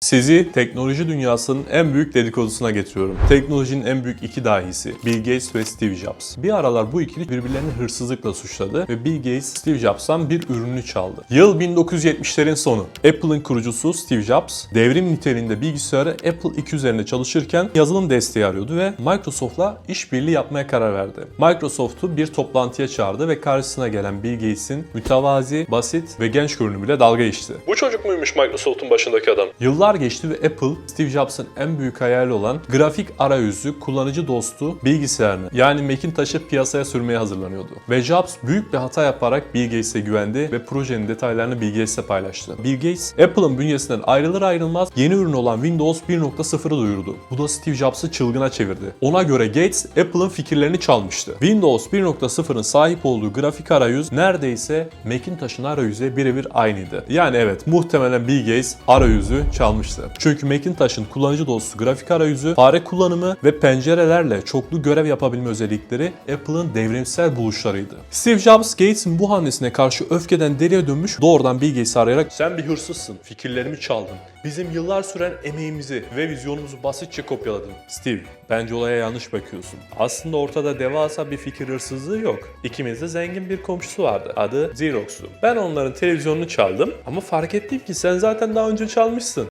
Sizi teknoloji dünyasının en büyük dedikodusuna getiriyorum. Teknolojinin en büyük iki dahisi Bill Gates ve Steve Jobs. Bir aralar bu ikili birbirlerini hırsızlıkla suçladı ve Bill Gates Steve Jobs'tan bir ürünü çaldı. Yıl 1970'lerin sonu. Apple'ın kurucusu Steve Jobs devrim niteliğinde bilgisayarı Apple II üzerinde çalışırken yazılım desteği arıyordu ve Microsoft'la işbirliği yapmaya karar verdi. Microsoft'u bir toplantıya çağırdı ve karşısına gelen Bill Gates'in mütevazi, basit ve genç görünümüyle dalga geçti. Bu çocuk muymuş Microsoft'un başındaki adam? Yıllar geçti ve Apple, Steve Jobs'ın en büyük hayali olan grafik arayüzü, kullanıcı dostu bilgisayarını yani Macintosh'ı piyasaya sürmeye hazırlanıyordu. Ve Jobs büyük bir hata yaparak Bill Gates'e güvendi ve projenin detaylarını Bill Gates'e paylaştı. Bill Gates, Apple'ın bünyesinden ayrılır ayrılmaz yeni ürün olan Windows 1.0'ı duyurdu. Bu da Steve Jobs'ı çılgına çevirdi. Ona göre Gates, Apple'ın fikirlerini çalmıştı. Windows 1.0'ın sahip olduğu grafik arayüz neredeyse Macintosh'ın arayüzüyle birebir aynıydı. Yani evet muhtemelen Bill Gates arayüzü çalmıştı. Çünkü Macintosh'ın kullanıcı dostu grafik arayüzü, fare kullanımı ve pencerelerle çoklu görev yapabilme özellikleri Apple'ın devrimsel buluşlarıydı. Steve Jobs, Gates'in bu hamlesine karşı öfkeden deliye dönmüş doğrudan Bill arayarak sen bir hırsızsın, fikirlerimi çaldın. Bizim yıllar süren emeğimizi ve vizyonumuzu basitçe kopyaladın. Steve, bence olaya yanlış bakıyorsun. Aslında ortada devasa bir fikir hırsızlığı yok. İkimizde zengin bir komşusu vardı. Adı Xerox'tu. Ben onların televizyonunu çaldım ama fark ettim ki sen zaten daha önce çalmışsın.